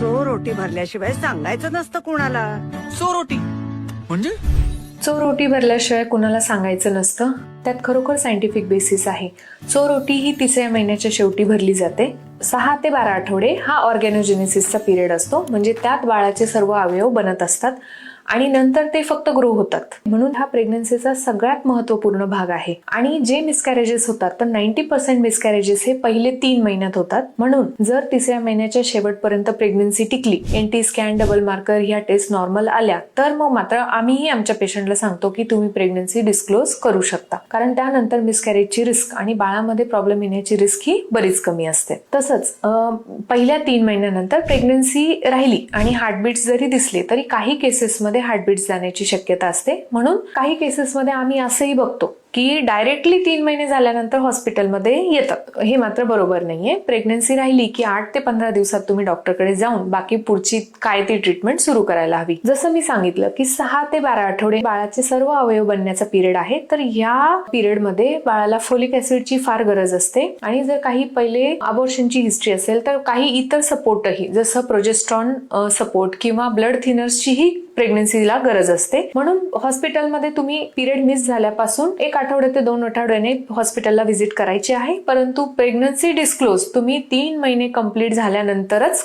चोर रोटी भरल्याशिवाय सांगायचं नसतं कुणाला. चोरोटी? म्हणजे? चोर ओटी भरल्याशिवाय कुणाला सांगायचं नसतं? त्यात खरोखर सायंटिफिक बेसिस आहे. चोर ओटी ही तिसऱ्या महिन्याच्या शेवटी भरली जाते. सहा ते बारा आठवडे हा ऑर्गॅनोजेनेसिसचा पिरियड असतो. म्हणजे त्यात बाळाचे सर्व अवयव बनत असतात. आणि नंतर ते फक्त ग्रो होतात. म्हणून हा प्रेग्नन्सीचा सगळ्यात महत्त्वपूर्ण भाग आहे. आणि जे मिसकॅरेजेस होतात तर नाईन्टी पर्सेंट मिसकॅरेजेस हे पहिले तीन महिन्यात होतात. म्हणून जर तिसऱ्या महिन्याच्या शेवटपर्यंत प्रेग्नन्सी टिकली N T scan double marker ह्या टेस्ट नॉर्मल आल्या तर मग मात्र आम्हीही आमच्या पेशंटला सांगतो की तुम्ही प्रेग्नन्सी डिस्क्लोज करू शकता. कारण त्यानंतर मिसकॅरेजची रिस्क आणि बाळामध्ये प्रॉब्लेम येण्याची रिस्क ही बरीच कमी असते. तसंच पहिल्या तीन महिन्यानंतर प्रेग्नन्सी राहिली आणि हार्टबीट्स जरी दिसले तरी काही केसेसमध्ये हार्टबीट्स जाण्याची शक्यता असते. म्हणून काही केसेसमध्ये आम्ही असंही बघतो की डायरेक्टली तीन महिने झाल्यानंतर हॉस्पिटलमध्ये येतात. हे मात्र बरोबर नाहीये. प्रेग्नन्सी राहिली की आठ ते पंधरा दिवसात तुम्ही डॉक्टरकडे जाऊन बाकी पुढची काय ती ट्रीटमेंट सुरू करायला हवी. जसं मी सांगितलं की सहा ते बारा आठवडे बाळाचे सर्व अवयव बनण्याचा पिरियड आहे तर या पिरियडमध्ये बाळाला फोलिक ऍसिडची फार गरज असते. आणि जर काही पहिले अबॉर्शनची हिस्ट्री असेल तर काही इतर सपोर्टही जसं प्रोजेस्ट्रॉन सपोर्ट किंवा ब्लड थिनर्सचीही प्रेग्नन्सीला गरज असते. म्हणून हॉस्पिटलमध्ये तुम्ही पिरियड मिस झाल्यापासून एक आठवडे ते दोन आठवड्याने हॉस्पिटलला व्हिजिट करायची आहे. परंतु प्रेग्नन्सी डिस्क्लोज तुम्ही तीन महिने कंप्लीट झाल्यानंतरच